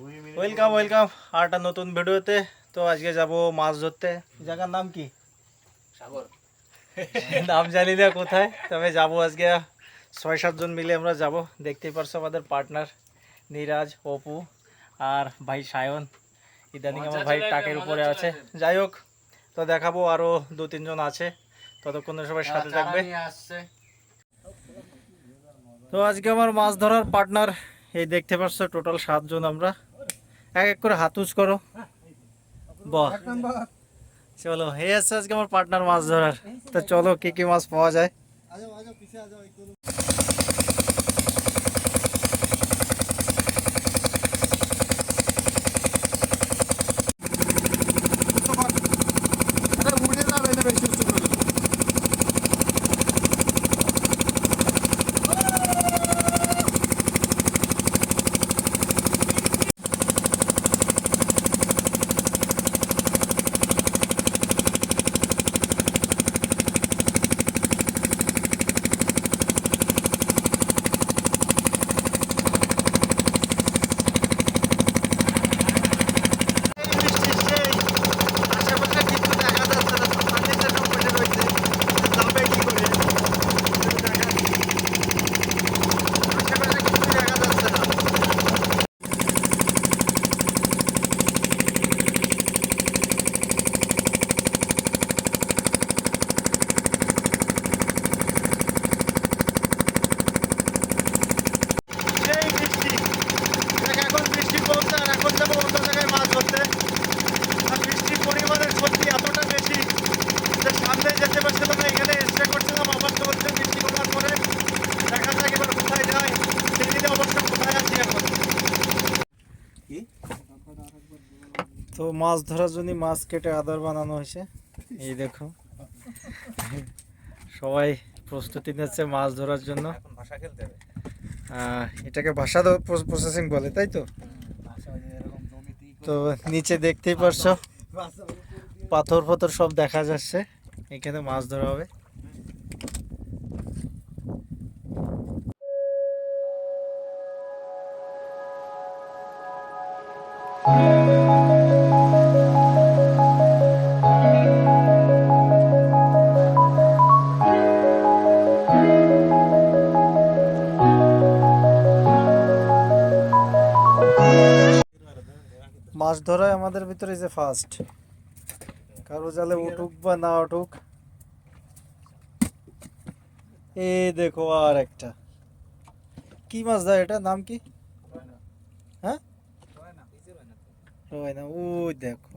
Welcome welcome আর একটা নতুন ভিডিওতে। তো আজকে যাব মাছ ধরতে। জায়গার নাম কি? সাগর। নাম জানি না কোথায় তবে যাব আজকে। ছয় সাতজন মিলে আমরা যাব। দেখতেই পারছ আমাদের পার্টনার নিরাজ অপু আর ভাই সায়ন। ইদানিং আমার ভাই টাকের উপরে আছে। যাই হোক তো দেখাবো আরও দু তিনজন আছে। ততক্ষণে সবাই সাথে থাকবে। তো আজকে আমার মাছ ধরার পার্টনার এই দেখতে পাচ্ছ টোটাল সাতজন আমরা। এক এক করে হাত উঁচ করো। বাহ। চলো এই আছে আজকে আমার পার্টনার মাছ ধরার। তো চলো কি কি মাছ পাওয়া যায়? তো মাছ ধরার জন্য মাছ কেটে আদার বানানো হয়েছে। এই দেখো। সবাই প্রস্তুতি নিচ্ছে মাছ ধরার জন্য। এটাকে ভাষা প্রসেসিং বলে তাই তো? তো নিচে দেখতেই পারছ। পাথর ফথর সব দেখা যাচ্ছে। এখানে মাছ ধরা হবে। মাছ ধরায় আমাদের ভিতরে যে ফার্স্ট কারও জালে উঠুক বা না উঠুক। এ দেখো আর একটা। কি মাছ দেয় এটা নাম কি? হ্যাঁ? না ওই দেখো।